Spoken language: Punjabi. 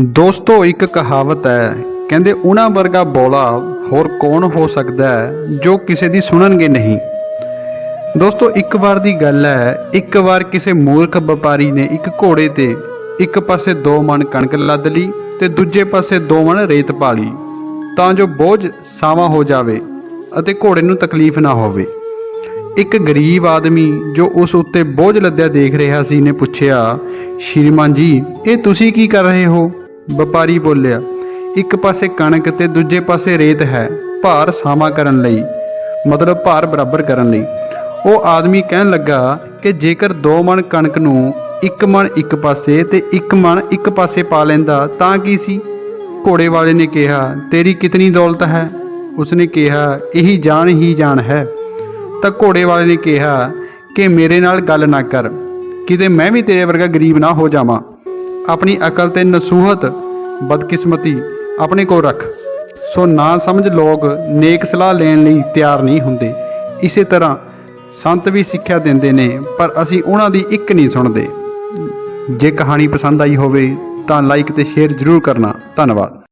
ਦੋਸਤੋ, ਇੱਕ ਕਹਾਵਤ ਹੈ, ਕਹਿੰਦੇ ਉਹਨਾਂ ਵਰਗਾ ਬੋਲਾ ਹੋਰ ਕੌਣ ਹੋ ਸਕਦਾ ਹੈ ਜੋ ਕਿਸੇ ਦੀ ਸੁਣਨਗੇ ਨਹੀਂ? ਦੋਸਤੋ, ਇੱਕ ਵਾਰ ਦੀ ਗੱਲ ਹੈ, ਇੱਕ ਵਾਰ ਕਿਸੇ ਮੂਰਖ ਵਪਾਰੀ ਨੇ ਇੱਕ ਘੋੜੇ ਤੇ ਇੱਕ ਪਾਸੇ ਦੋ ਮਣ ਕਣਕ ਲੱਦ ਲਈ ਤੇ ਦੂਜੇ ਪਾਸੇ ਦੋ ਮਣ ਰੇਤ ਪਾ ਲਈ, ਤਾਂ ਜੋ ਬੋਝ ਸਾਵਾ ਹੋ ਜਾਵੇ ਅਤੇ ਘੋੜੇ ਨੂੰ ਤਕਲੀਫ ਨਾ ਹੋਵੇ। ਇੱਕ ਗਰੀਬ ਆਦਮੀ ਜੋ ਉਸ ਉੱਤੇ ਬੋਝ ਲੱਦਿਆ ਦੇਖ ਰਿਹਾ ਸੀ ਨੇ ਪੁੱਛਿਆ, ਸ਼੍ਰੀਮਾਨ ਜੀ, ਇਹ ਤੁਸੀਂ ਕੀ ਕਰ ਰਹੇ ਹੋ? ਵਪਾਰੀ ਬੋਲਿਆ, ਇੱਕ ਪਾਸੇ ਕਣਕ ਤੇ ਦੂਜੇ ਪਾਸੇ ਰੇਤ ਹੈ, ਭਾਰ ਸਾਮਾ ਕਰਨ ਲਈ, ਮਤਲਬ ਭਾਰ ਬਰਾਬਰ ਕਰਨ ਲਈ। ਉਹ ਆਦਮੀ ਕਹਿਣ ਲੱਗਾ ਕਿ ਜੇਕਰ ਦੋ ਮਣ ਕਣਕ ਨੂੰ ਇੱਕ ਮਣ ਇੱਕ ਪਾਸੇ ਤੇ ਇੱਕ ਮਣ ਇੱਕ ਪਾਸੇ ਪਾ ਲੈਂਦਾ ਤਾਂ ਕੀ ਸੀ? ਘੋੜੇ ਵਾਲੇ ਨੇ ਕਿਹਾ, ਤੇਰੀ ਕਿਤਨੀ ਦੌਲਤ ਹੈ? ਉਸਨੇ ਕਿਹਾ, ਇਹੀ ਜਾਨ ਹੀ ਜਾਨ ਹੈ। ਤਾਂ ਘੋੜੇ ਵਾਲੇ ਨੇ ਕਿਹਾ ਕਿ ਮੇਰੇ ਨਾਲ ਗੱਲ ਨਾ ਕਰ, ਕਿਤੇ ਮੈਂ ਵੀ ਤੇਰੇ ਵਰਗਾ ਗਰੀਬ ਨਾ ਹੋ ਜਾਵਾਂ। ਆਪਣੀ ਅਕਲ ਤੇ ਨਸੂਹਤ, ਬਦਕਿਸਮਤੀ ਆਪਣੇ ਕੋਲ ਰੱਖ। ਸੋ ਨਾ ਸਮਝ ਲੋਕ ਨੇਕ ਸਲਾਹ ਲੈਣ ਲਈ ਤਿਆਰ ਨਹੀਂ ਹੁੰਦੇ। ਇਸੇ ਤਰ੍ਹਾਂ ਸੰਤ ਵੀ ਸਿੱਖਿਆ ਦਿੰਦੇ ਨੇ, ਪਰ ਅਸੀਂ ਉਹਨਾਂ ਦੀ ਇੱਕ ਨਹੀਂ ਸੁਣਦੇ। ਜੇ ਕਹਾਣੀ ਪਸੰਦ ਆਈ ਹੋਵੇ ਤਾਂ ਲਾਈਕ ਤੇ ਸ਼ੇਅਰ ਜ਼ਰੂਰ ਕਰਨਾ। ਧੰਨਵਾਦ।